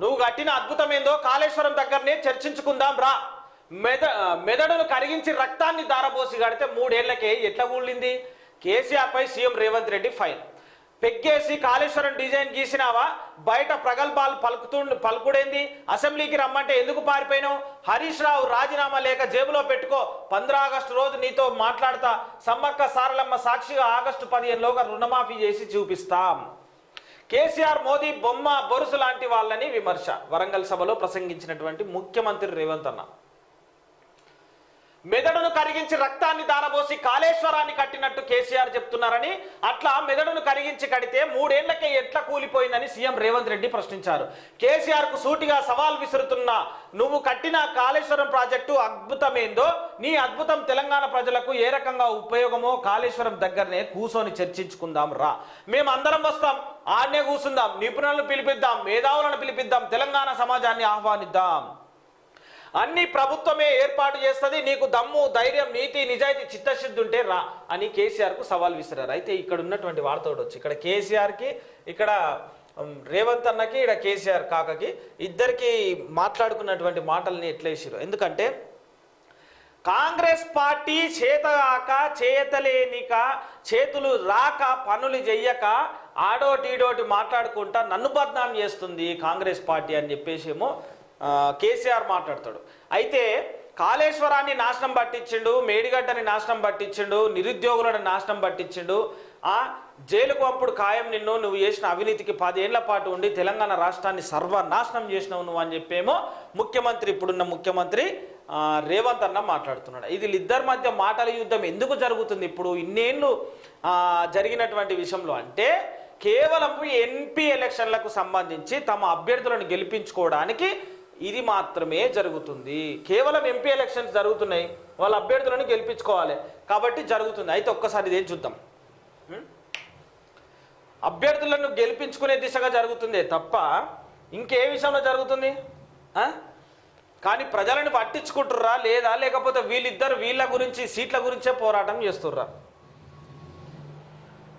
నువ్వు కట్టిన అద్భుతం ఏందో కాళేశ్వరం దగ్గరనే చర్చించుకుందాం రా. మెద మెదడును కరిగించి రక్తాన్ని దారబోసి కడితే మూడేళ్ళకే ఎట్లా ఊళ్ళింది? కేసీఆర్పై సీఎం రేవంత్ రెడ్డి ఫైన్. పెగ్గేసి కాళేశ్వరం డిజైన్ గీసినావా? బయట ప్రగల్భాలు పలుకుతూ పలుకుడేంది? అసెంబ్లీకి రమ్మంటే ఎందుకు పారిపోయినావు? హరీష్ రావు రాజీనామా లేక జేబులో పెట్టుకో. పంద్రా ఆగస్టు రోజు నీతో మాట్లాడతా. సమ్మక్క సారలమ్మ సాక్షిగా ఆగస్టు పదిహేనులోగా రుణమాఫీ చేసి చూపిస్తాం. కేసీఆర్ మోదీ బొమ్మ బొరుసు లాంటి వాళ్ళని విమర్శ. వరంగల్ సభలో ప్రసంగించినటువంటి ముఖ్యమంత్రి రేవంత్ అన్న. మెదడును కరిగించి రక్తాన్ని దారబోసి కాళేశ్వరాన్ని కట్టినట్టు కేసీఆర్ చెప్తున్నారని అట్లా మెదడును కరిగించి కడితే మూడేళ్ళకే ఎట్లా కూలిపోయిందని సీఎం రేవంత్ రెడ్డి ప్రశ్నించారు. కేసీఆర్కు సూటిగా సవాల్ విసురుతున్నా నువ్వు కట్టిన కాళేశ్వరం ప్రాజెక్టు అద్భుతమేందో? నీ అద్భుతం తెలంగాణ ప్రజలకు ఏ రకంగా ఉపయోగమో కాళేశ్వరం దగ్గరనే కూసోని చర్చించుకుందాం రా. మేము అందరం వస్తాం ఆడనే కూర్చుందాం నిపుణులను పిలిపిద్దాం మేధావులను పిలిపిద్దాం తెలంగాణ సమాజాన్ని ఆహ్వానిద్దాం. అన్ని ప్రభుత్వమే ఏర్పాటు చేస్తుంది నీకు దమ్ము ధైర్యం నీతి నిజాయితీ చిత్తశుద్ధి ఉంటే రా అని కేసీఆర్కు సవాల్ విసిరారు. అయితే ఇక్కడ ఉన్నటువంటి వార్త ఒకటి వచ్చి ఇక్కడ కేసీఆర్కి ఇక్కడ రేవంత్ అన్నకి ఇక్కడ కేసీఆర్ కాకకి ఇద్దరికి మాట్లాడుకున్నటువంటి మాటల్ని ఎట్లేసారు ఎందుకంటే కాంగ్రెస్ పార్టీ చేతగాక చేతలేనిక చేతులు రాక పనులు చెయ్యక ఆడోటి ఈడోటి మాట్లాడుకుంటా నన్ను బద్నాం చేస్తుంది కాంగ్రెస్ పార్టీ అని చెప్పేసి ఏమో కేసీఆర్ మాట్లాడతాడు. అయితే కాళేశ్వరాన్ని నాశనం పట్టించిండు మేడిగడ్డని నాశనం పట్టించిండు నిరుద్యోగులను నాశనం పట్టించిండు. ఆ జైలుకు పంపుడు ఖాయం నిన్ను నువ్వు చేసిన అవినీతికి పదేళ్ళ పాటు ఉండి తెలంగాణ రాష్ట్రాన్ని సర్వనాశనం చేసినావు నువ్వు అని చెప్పేమో ముఖ్యమంత్రి ఇప్పుడున్న ముఖ్యమంత్రి రేవంత్ అన్న మాట్లాడుతున్నాడు. ఇది ఇద్దరి మధ్య మాటల యుద్ధం ఎందుకు జరుగుతుంది ఇప్పుడు? ఇన్నేళ్ళు జరిగినటువంటి విషయంలో అంటే కేవలం ఎంపీ ఎలక్షన్లకు సంబంధించి తమ అభ్యర్థులను గెలిపించుకోవడానికి ఇది మాత్రమే జరుగుతుంది. కేవలం ఎంపీ ఎలక్షన్స్ జరుగుతున్నాయి. వాళ్ళ అభ్యర్థులను గెలిపించుకోవాలి. కాబట్టి జరుగుతుంది. అయితే ఒక్కసారి ఇదేం చూద్దాం. అభ్యర్థులను గెలిపించుకునే దిశగా జరుగుతుందే తప్ప ఇంకే విషయంలో జరుగుతుంది? కానీ ప్రజలను పట్టించుకుంటుర్రా లేదా? లేకపోతే వీళ్ళిద్దరు వీళ్ళ గురించి సీట్ల గురించే పోరాటం చేస్తుర్రా?